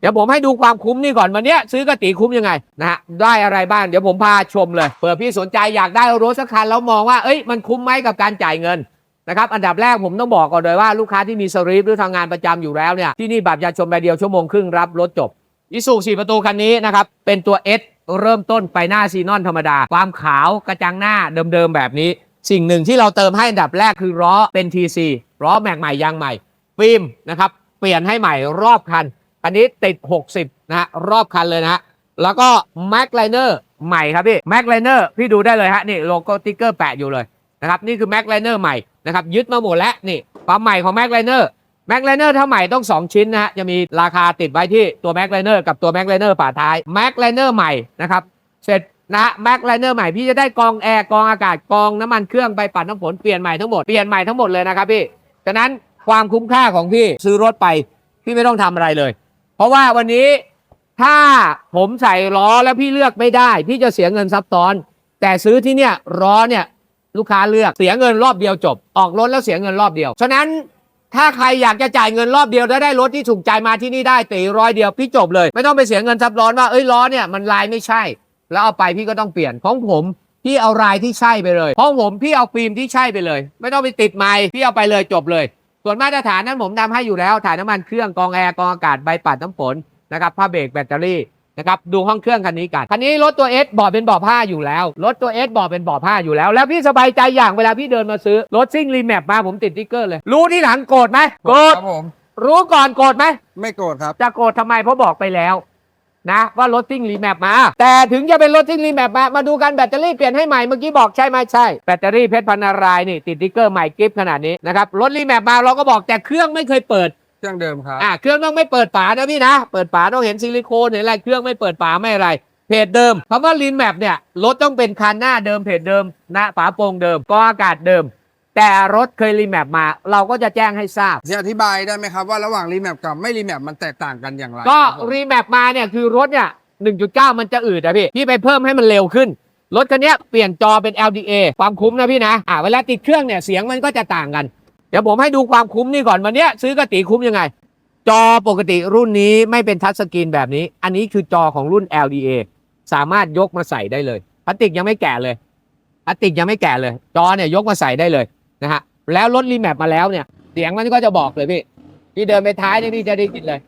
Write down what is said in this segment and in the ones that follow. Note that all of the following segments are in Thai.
เดี๋ยวผมให้ดูความคุ้มนี่ก่อนวันเนี้ยซื้อกระตีคุ้มยังไงนะฮะได้อะไรบ้างเดี๋ยวผมพาชมเลยเผื่อพี่สนใจอยากได้รถสักคันแล้วมองว่าเอ้ยมันคุ้มไหมกับการจ่ายเงินนะครับอันดับแรกผมต้องบอกก่อนเลยว่าลูกค้าที่มีสรีปหรือทำงานประจำอยู่แล้วเนี่ยที่นี่บัตรประชาชนใบเดียวชั่วโมงครึ่งรับรถจบอิสุสี่ประตูคันนี้นะครับเป็นตัว S เริ่มต้นไปหน้าซีนอนธรรมดา ความขาวกระจังหน้าเดิมๆแบบนี้ สิ่งหนึ่งที่เราเติมให้อันดับแรกคือล้อเป็น TC ล้อแม็กใหม่ยางใหม่ฟิล์มนะครับเปลี่ยนให้ใหม่รอบคัน อันนี้ติด 60 นะฮะรอบคันเลยนะฮะแล้วก็ Mac Liner ใหม่ครับพี่ Mac Liner พี่ดูได้เลยฮะนี่โลโก้ติ๊กเกอร์แปะอยู่เลยนะครับนี่คือ Mac Liner ใหม่นะครับยึดมาหมดแล้วนี่ความใหม่ของ Mac Liner Mac Liner ถ้าใหม่ต้อง 2 ชิ้นนะฮะจะมีราคาติดไว้ที่ตัว Mac Liner กับตัว Mac Liner ฝาท้าย Mac Liner ใหม่นะครับเสร็จนะฮะ Mac Liner ใหม่พี่จะได้กองแอร์กองอากาศกองน้ำมันเครื่องไปปัดน้ำฝนเปลี่ยนใหม่ทั้งหมดเปลี่ยนใหม่ทั้งหมดเลยนะครับพี่ฉะนั้นความคุ้มค่าของพี่ซื้อรถไปพี่ไม่ต้องทำอะไรเลย เพราะว่าวันนี้ถ้าผมใส่ล้อแล้วพี่เลือกไม่ได้ พี่จะเสียเงินซับซ้อน แต่ซื้อที่เนี่ยล้อเนี่ยลูกค้าเลือกเสียเงินรอบเดียวจบ ออกรถแล้วเสียเงินรอบเดียว ฉะนั้นถ้าใครอยากจะจ่ายเงินรอบเดียวแล้วได้รถที่ถูกใจมาที่นี่ได้ตีร้อยเดียวพี่จบเลย ไม่ต้องไปเสียเงินซับซ้อนว่าเอ้ยล้อเนี่ยมันลายไม่ใช่ แล้วเอาไปพี่ก็ต้องเปลี่ยนของผมพี่เอาลายที่ใช่ไปเลยของผมพี่เอาฟิล์มที่ใช่ไปเลย ไม่ต้องไปติดไม้พี่เอาไปเลยจบเลย ส่วนมาตรฐานนั้นผมทำให้อยู่แล้ว ถ่ายน้ำมันเครื่องกรองแอร์กรองอากาศใบปัดน้ำฝนนะครับผ้าเบรกแบตเตอรี่นะครับดูห้องเครื่องคันนี้กันคันนี้รถตัว S เบาะเป็นเบาะผ้าอยู่แล้วรถตัว S เบาะเป็นเบาะผ้าอยู่แล้ว แล้วพี่สบายใจอย่างเวลาพี่เดินมาซื้อรถซิ่งรีแมปมาผมติดติ๊กเกอร์เลย รู้ที่หลังโกรธไหมโกรธครับผม รู้ก่อนโกรธไหมไม่โกรธครับ จะโกรธทำไมเพราะบอกไปแล้ว นะว่ารถซิ่งรีแมปมา แต่ถึงจะเป็นรถซิ่งรีแมปมา มาดูกันแบตเตอรี่เปลี่ยนให้ใหม่ เมื่อกี้บอกใช่ไหมใช่ แบตเตอรี่เพชรพันนารายณ์นี่ติดติ๊กเกอร์ใหม่กิฟต์ขนาดนี้นะครับ รถรีแมปมาเราก็บอกแต่เครื่องไม่เคยเปิดเครื่องเดิมครับอ่าเครื่องต้องไม่เปิดฝานะพี่นะ เปิดฝาต้องเห็นซิลิโคนเห็นอะไรเครื่องไม่เปิดฝาไม่อะไรเพจเดิมคำว่าลีนแมปเนี่ยรถต้องเป็นคันหน้าเดิมเพจเดิมหน้าฝาโปร่งเดิมกรองอากาศเดิม แต่รถเคยรีแมปมา เราก็จะแจ้งให้ทราบ จะอธิบายได้ไหมครับว่าระหว่างรีแมปกับไม่รีแมปมันแตกต่างกันอย่างไรก็ครับผมรีแมปมาเนี่ยคือรถเนี่ย 1.9 มันจะอืดอะพี่ พี่ไปเพิ่มให้มันเร็วขึ้น รถคันเนี้ยเปลี่ยนจอเป็น LDA ความคุ้มนะพี่นะ อ่าเวลาติดเครื่องเนี่ยเสียงมันก็จะต่างกัน เดี๋ยวผมให้ดูความคุ้มนี่ก่อนวันเนี้ยซื้อกระตีคุ้มยังไง จอปกติรุ่นนี้ไม่เป็นทัชสกรีนแบบนี้ อันนี้คือจอของรุ่น LDA สามารถยกมาใส่ได้เลยพลาสติกยังไม่แก่เลยพลาสติกยังไม่แก่เลย จอเนี่ยยกมาใส่ได้เลย นะฮะแล้วรถรีแมปมาแล้วเนี่ย เสียงมันก็จะบอกเลยพี่พี่เดินไปท้ายเนี่ยพี่จะได้ยินเลย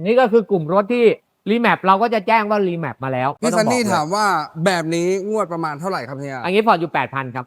นี่ก็คือกลุ่มรถที่รีแมปเราก็จะแจ้งว่ารีแมปมาแล้วพี่ก็ต้ซัอนงบอกนี่เลยถามว่าแบบนี้งวดประมาณเท่าไหร่ครับเฮีย อันนี้พอร์ตอยู่8,000ครับ